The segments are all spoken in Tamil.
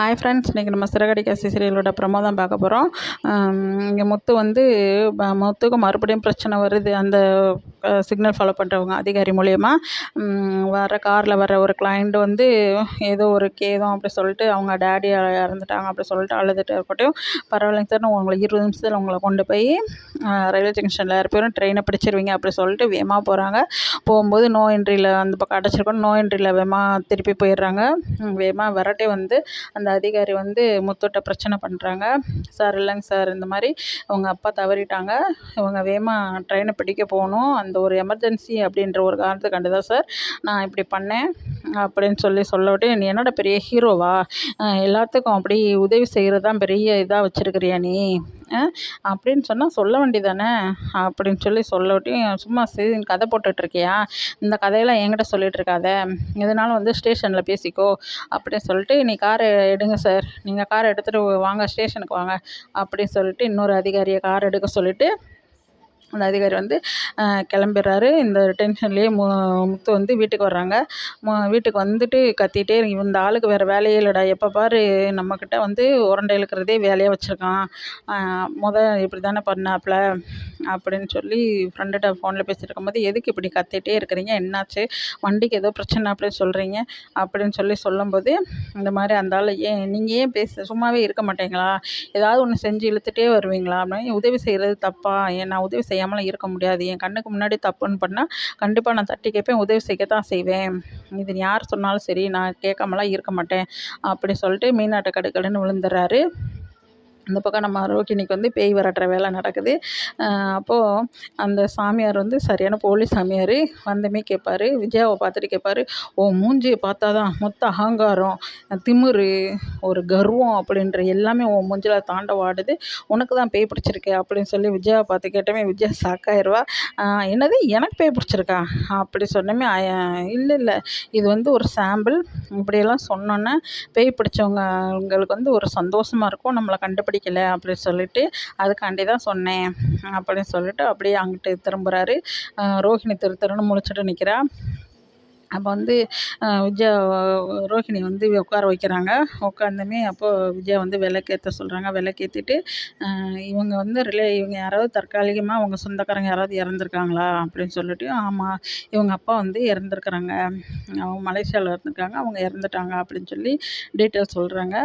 ஹாய் ஃப்ரெண்ட்ஸ் இன்றைக்கி நம்ம சிறகடி காசி சீரியலோட ப்ரமோ தான் பார்க்க போகிறோம் இங்கே முத்து வந்து முத்துக்கு மறுபடியும் பிரச்சனை வருது. அந்த சிக்னல் ஃபாலோ பண்ணுறவங்க அதிகாரி மூலயமா. வர காரில் வர ஒரு கிளைண்ட் வந்து ஏதோ ஒரு கேதம் அப்படி சொல்லிட்டு அவங்க டேடி இறந்துட்டாங்க அப்படி சொல்லிட்டு அழுதுட்டு இருக்கட்டும். பரவாயில்லைங்க சார் நான் உங்களை இருபது நிமிஷத்தில் உங்களை கொண்டு போய் ரயில்வே ஜங்ஷனில் இறப்பி ட்ரெயினை பிடிச்சிருவீங்க அப்படி சொல்லிட்டு வேகமாக போகிறாங்க போகும்போது நோ என்ட்ரியில் அந்த பக்கம் அடைச்சிருக்கோம். நோ என்ட்ரியில் வேகமாக திருப்பி போயிடுறாங்க. வேகமாக வரட்டே வந்து அந்த அதிகாரி வந்து முத்துகிட்ட பிரச்சனை பண்ணுறாங்க சார் இல்லைங்க சார் இந்த மாதிரி அவங்க அப்பா தவறிட்டாங்க. இவங்க வேகமாக ட்ரெயினை பிடிக்க போகணும். அந்த ஒரு எமர்ஜென்சி அப்படின்ற ஒரு காரணத்துக்காண்டி தான் சார் நான் இப்படி பண்ணேன் அப்படின்னு சொல்லி சொல்லவிட்டு நீ என்னோட பெரிய ஹீரோவா எல்லாத்துக்கும் அப்படி உதவி செய்கிறது தான் பெரிய இதாக வச்சுருக்கிறியா நீ? அப்படின்னு சொன்னால் சொல்ல வேண்டியதானே? அப்படின்னு சொல்லி சொல்லவிட்டியும் சும்மா சரி கதை போட்டுட்ருக்கியா? இந்த கதையெல்லாம் என்கிட்ட சொல்லிகிட்ருக்காத எதுனாலும் வந்து ஸ்டேஷனில் பேசிக்கோ அப்படின்னு சொல்லிட்டு நீ காரை எடுங்க சார். நீங்கள் காரை எடுத்துகிட்டு வாங்க ஸ்டேஷனுக்கு வாங்க அப்படின்னு சொல்லிட்டு இன்னொரு அதிகாரியை கார் எடுக்க சொல்லிவிட்டு அந்த அதிகாரி வந்து கிளம்பிடுறாரு. இந்த டென்ஷன்லேயே மு முத்து வந்து வீட்டுக்கு வர்றாங்க. மு வீட்டுக்கு வந்துட்டு கத்திகிட்டே இந்த ஆளுக்கு வேறு வேலையே இல்லைடா. எப்போ பாரு நம்மக்கிட்ட வந்து உரண்டை இழுக்கிறதே வேலையாக வச்சுருக்கான். மொதல் இப்படி தானே பண்ணாப்புல அப்படின்னு சொல்லி ஃப்ரெண்டுகிட்ட ஃபோனில் பேசிகிட்டு இருக்கும்போது எதுக்கு இப்படி கத்திகிட்டே இருக்கிறீங்க? என்னாச்சு? வண்டிக்கு ஏதோ பிரச்சனை அப்படின்னு சொல்கிறீங்க அப்படின்னு சொல்லி சொல்லும்போது இந்த மாதிரி அந்த ஆள் ஏன் நீங்கள் ஏன் பேச சும்மாவே இருக்க மாட்டீங்களா? ஏதாவது ஒன்று செஞ்சு இழுத்துட்டே வருவீங்களா? அப்படின்னு உதவி செய்கிறது தப்பா? ஏன் நான் உதவி செய்யாமலாம் இருக்க முடியாது. என் கண்ணுக்கு முன்னாடி தப்புன்னு பண்ணால் கண்டிப்பாக நான் தட்டி கேட்பேன் உதவி செய்ய தான் செய்வேன். இது யார் சொன்னாலும் சரி நான் கேட்காமலாம் இருக்க மாட்டேன். அப்படி சொல்லிட்டு மீனாட்ட கடுக்கடுன்னு விழுந்துடுறாரு. அந்த பக்கம் நம்ம ரோகிணிக்கு வந்து பேய் விரட்டுற வேலை நடக்குது. அப்போது அந்த சாமியார் வந்து சரியான போலி சாமியார் வந்தமே கேட்பாரு விஜயாவை பார்த்துட்டு கேட்பாரு உன் மூஞ்சியை பார்த்தா தான் மொத்த அகங்காரம் திமிரு ஒரு கர்வம் அப்படின்ற எல்லாமே உன் மூஞ்சில் தாண்டவாடுது உனக்கு தான் பேய் பிடிச்சிருக்கு அப்படின்னு சொல்லி விஜயாவை பார்த்து கேட்டமே விஜயா சாக்காயிருவா என்னது எனக்கு பேய் பிடிச்சிருக்கா? அப்படி சொன்னமே இல்லை இல்லை இது வந்து ஒரு சாம்பிள். இப்படியெல்லாம் சொன்னோன்னே பேய் பிடிச்சவங்களுக்கு வந்து ஒரு சந்தோஷமாக இருக்கும். நம்மளை கண்டுபிடிக்க பிடிக்கல அப்படின்னு சொல்லிட்டு அதுக்காண்டி தான் சொன்னேன் அப்படின்னு சொல்லிட்டு அப்படியே அங்கிட்டு திரும்புகிறாரு ரோஹிணி திரு திருன்னு முழிச்சிட்டு நிற்கிறா அப்போ வந்து விஜயா ரோகிணி வந்து உட்கார வைக்கிறாங்க. உட்காந்தமே அப்போது விஜயா வந்து விளக்கேற்ற சொல்கிறாங்க விளக்கேத்திட்டு இவங்க வந்து ரிலே இவங்க யாராவது தற்காலிகமாக அவங்க சொந்தக்காரங்க யாராவது இறந்துருக்காங்களா அப்படின்னு சொல்லிட்டு ஆமாம் இவங்க அப்பா வந்து இறந்துருக்குறாங்க. அவங்க மலேசியாவில் இருந்திருக்காங்க. அவங்க இறந்துட்டாங்க அப்படின்னு சொல்லி டீட்டெயில் சொல்கிறாங்க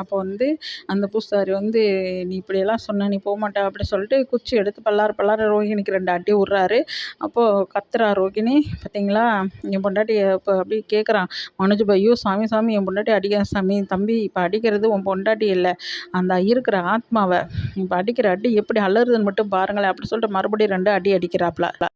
அப்போ வந்து அந்த பூசாரி வந்து நீ இப்படியெல்லாம் சொன்ன நீ போக மாட்டா அப்படின்னு சொல்லிட்டு குச்சி எடுத்து பல்லார் பல்லார் ரோகிணிக்கு ரெண்டு அடி விட்றாரு அப்போது கத்துறா ரோகிணி பார்த்தீங்களா என் பொண்டாட்டியை இப்போ அப்படியே கேட்குறான் மனோஜ் ஐயோ சாமி சாமி என் பொண்டாட்டி அடிக்க சாமி தம்பி இப்போ அடிக்கிறது உன் பொண்டாட்டி இல்லை. அந்த இருக்கிற ஆத்மாவை இப்போ அடிக்கிற அடி எப்படி அலறுதுன்னு மட்டும் பாருங்களேன். அப்படி சொல்லிட்டு மறுபடியும் ரெண்டு அடி அடிக்கிறாப்புல